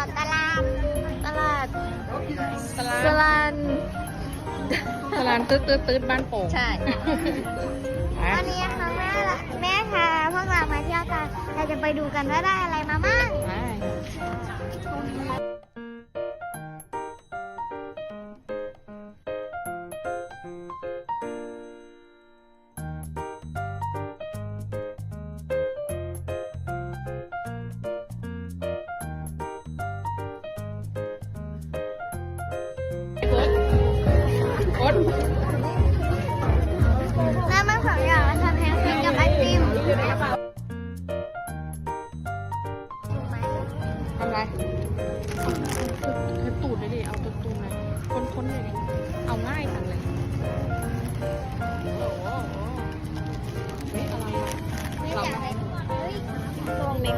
ลาดตลาดตลาดสลาสลานสลานตืดตืดตืดบ้านโป่งใช่วันนี้ค่ะแม่แม่พาพวกเรามาเที่ยวกันเราจะไปดูกันว่าได้อะไรมาบ้าง ทำไรเอาตูดเลยดิ เอาตูดตูดเลยค้นๆเลยดิ เอาง่ายจังเลยโอ้โหเฮ้ยอะไรเราไม่อยากให้เฮ้ยพวงเน็ก